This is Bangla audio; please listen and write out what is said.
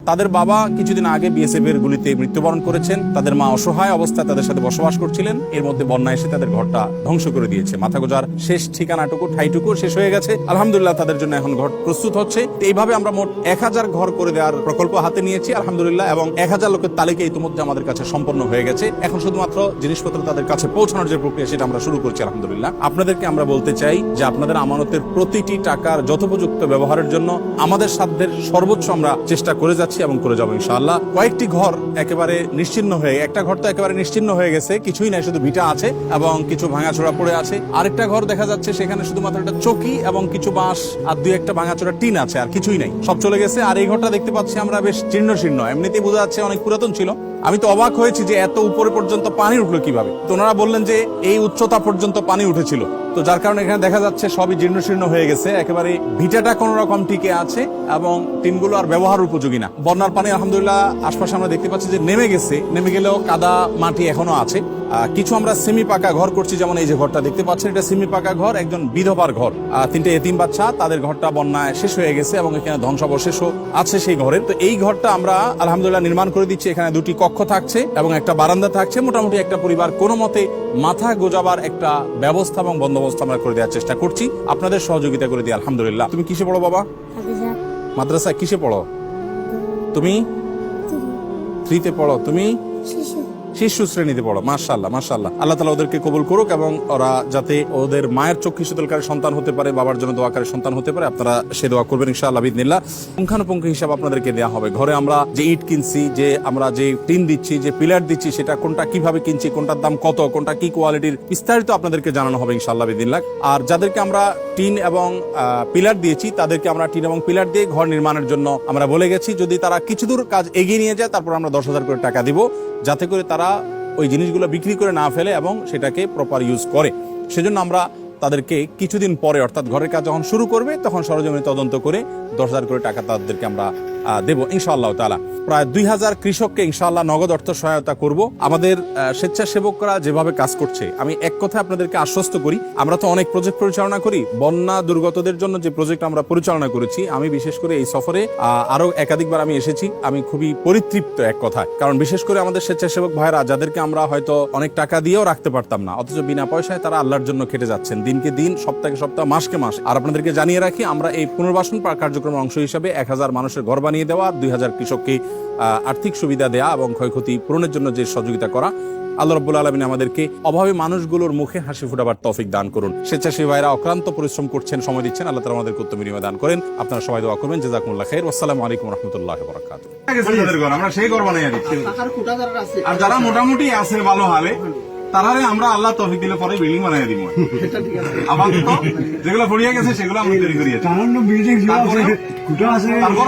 তাদের বাবা কিছুদিন আগে বিএসএফ এর গুলিতে মৃত্যুবরণ করেছেন। তাদের মা অসহায় অবস্থায় তাদের সাথে বসবাস করছিলেন। এর মধ্যে বন্যা এসে তাদের ঘরটা ধ্বংস করে দিয়েছে। মাথা গোজার শেষ ঠিকানাটুকু ঠাইটুকু শেষ হয়ে গেছে। আলহামদুলিল্লাহ, তাদের জন্য এখন ঘর প্রস্তুত হচ্ছে। এইভাবে আমরা মোট এক হাজার ঘর করে দেওয়ার প্রকল্প হাতে নিয়েছি, আলহামদুলিল্লাহ, এবং এক হাজার লোকের তালিকা ইতিমধ্যে আমাদের কাছে সম্পন্ন হয়ে গেছে। এখন শুধুমাত্র জিনিসপত্র তাদের কাছে পৌঁছানোর যে প্রক্রিয়া, সেটা আমরা শুরু করছি, আলহামদুলিল্লাহ। আপনাদেরকে আমরা বলতে চাই যে আপনাদের আমানতের প্রতিটি টাকার যথোপযুক্ত ব্যবহারের জন্য আমাদের সাধ্যের সর্বোচ্চ আমরা চেষ্টা করে যাচ্ছি। এবং করে যাব ইনশাআল্লাহ। কয়েকটি ঘর একেবারে নিশ্চিন্ন হয়ে, একটা ঘর তো একেবারে নিশ্চিন্ন হয়ে গেছে, কিছুই নাই, শুধু ভিটা আছে এবং কিছু ভাঙাচোরা পড়ে আছে। আরেকটা ঘর দেখা যাচ্ছে, সেখানে শুধুমাত্র একটা চকি এবং কিছু বাঁশ আর দুই একটা ভাঙাচোরা টিন আছে, আর কিছুই নাই। সব চলে গেছে, আর এই ঘরটা দেখতে পাচ্ছি আমরা বেশ জীর্ণ শীর্ণ। এমনিতেই বোঝা যাচ্ছে অনেক পুরাতন ছিল। আমি তো অবাক হয়েছি যে এত উপরে পর্যন্ত পানি উঠল কীভাবে। তো ওনারা বললেন যে এই উচ্চতা পর্যন্ত পানি উঠেছিল। তো যার কারণে এখানে দেখা যাচ্ছে সবই জীর্ণশীর্ণ হয়ে গেছে। একেবারে ভিটাটা কোন রকম টিকে আছে এবং টিনগুলো আর ব্যবহার উপযোগী না। বন্যার পানি আলহামদুলিল্লাহ আশপাশে আমরা দেখতে পাচ্ছি যে নেমে গেছে। নেমে গেলেও কাদা মাটি এখনও আছে। কিছু আমরা সেমি পাকা ঘর করছি, যেমন এই যে ঘরটা দেখতে পাচ্ছেন, এটা সেমি পাকা ঘর, একজন বিধবার ঘর। তিনটে এতিম বাচ্চা, তাদের ঘরটা বন্যায় শেষ হয়ে গেছে এবং এখানে ধ্বংসাবশেষও আছে সেই ঘরের। তো এই ঘরটা আমরা আলহামদুলিল্লাহ নির্মাণ করে দিচ্ছি। এখানে দুটি কক্ষ থাকছে এবং একটা বারান্দা থাকছে। মোটামুটি একটা পরিবার কোনো মতে মাথা গোজাবার একটা ব্যবস্থা এবং বন্দোবস্ত আমরা করে দেওয়ার চেষ্টা করছি। আপনাদের সহযোগিতা করে দিই আলহামদুলিল্লাহ। তুমি কিসে পড়ো বাবা? মাদ্রাসা মাদ্রাসায় কিসে পড়ো? তুমি? থ্রিতে পড়ো। তুমি? শিশু শ্রেণীতে পড়ো মাশাল্লাহ মাশাল্লাহ আল্লাহ তালা ওদেরকে কবুল করুক এবং ওরা যাতে ওদের মায়ের চক্ষু শীতলকারী সন্তান হতে পারে, বাবার জন্য দোয়াকারী সন্তান হতে পারে, আপনারা সে দোয়া করবেন ইনশাআল্লাহ বিদিনিল্লাহ পুঙ্খানুপুঙ্খ হিসাব আপনাদেরকে দেওয়া হবে। ঘরে আমরা যে ইট কিনছি, যে আমরা যে টিন দিচ্ছি, যে পিলার দিচ্ছি, সেটা কোনটা কীভাবে কিনছি, কোনটার দাম কত, কোনটা কি কোয়ালিটির, বিস্তারিত আপনাদেরকে জানানো হবে ইনশাআল্লাহ বিদিনিল্লাহ আর যাদেরকে আমরা টিন এবং পিলার দিয়েছি, তাদেরকে আমরা টিন এবং পিলার দিয়ে ঘর নির্মাণের জন্য আমরা বলে গেছি। যদি তারা কিছু দূর কাজ এগিয়ে নিয়ে যায়, তারপর আমরা দশ হাজার করে টাকা দিব। যাতে করে তারা ওই জিনিসগুলো বিক্রি করে না ফেলে এবং সেটাকে প্রপার ইউজ করে। সেজন্য আমরা তাদেরকে কিছুদিন পরে অর্থাৎ ঘরের কাজ যখন শুরু করবে, তখন সরজমিনে তদন্ত করে দশ হাজার করে টাকা তাদেরকে আমরা দেব ইনশাআল্লাহ তালা প্রায় দুই হাজার কৃষককে ইনশাআল্লাহ নগদ অর্থ সহায়তা করব। আমাদের স্বেচ্ছাসেবকরা যেভাবে কাজ করছে আমি এক কথা আপনাদেরকে আশ্বস্ত করি আমরা তো অনেক প্রজেক্ট পরিচালনা করি বন্যা দুর্গতদের জন্য যে প্রজেক্ট আমরা পরিচালনা করেছি আমি বিশেষ করে এই সফরে আহ, আরও একাধিকবার আমি এসেছি আমি খুবই পরিতৃপ্ত এক কথায়। কারণ বিশেষ করে আমাদের স্বেচ্ছাসেবক ভাইরা যাদেরকে আমরা হয়তো অনেক টাকা দিয়েও রাখতে পারতাম না অথচ বিনা পয়সায় তারা আল্লাহর জন্য খেটে যাচ্ছেন দিনকে দিন সপ্তাহে সপ্তাহ মাসকে মাস। আর আপনাদেরকে জানিয়ে রাখি আমরা এই পুনর্বাসন কার্যক্রমের অংশ হিসাবে এক হাজার মানুষের ঘর বানিয়ে দেওয়া দুই হাজার কৃষককে আর্থিক সুবিধা দেওয়া এবং ক্ষয়ক্ষতি পূরণের জন্য যে সহযোগিতা করা আল্লাহ রব্বুল আলমিন আমাদেরকে অভাবী মানুষগুলোর মুখে হাসি ফুটাবার তৌফিক দান করুন। স্বেচ্ছাসেবী ভাইরা অক্লান্ত পরিশ্রম করছেন সময় দিচ্ছেন আল্লাহ তালা আমাদেরকে উত্তম বিনিময় দান করেন। আপনারা সবাই দোয়া করবেন। জাজাকুমুল্লাহ খের আসসালামু আলাইকুম রহমতুল্লাহ বরাকাত আমরা সেই ঘর বানাইয়া দিচ্ছি। যারা আর যারা মোটামুটি আছে ভালো হালে তারারে আমরা আল্লাহ তৌফিক দিলে পরে বিল্ডিং বানাই দিব। আপাতত যেগুলো পড়িয়া গেছে সেগুলো আমরা তৈরি আছে। তারপর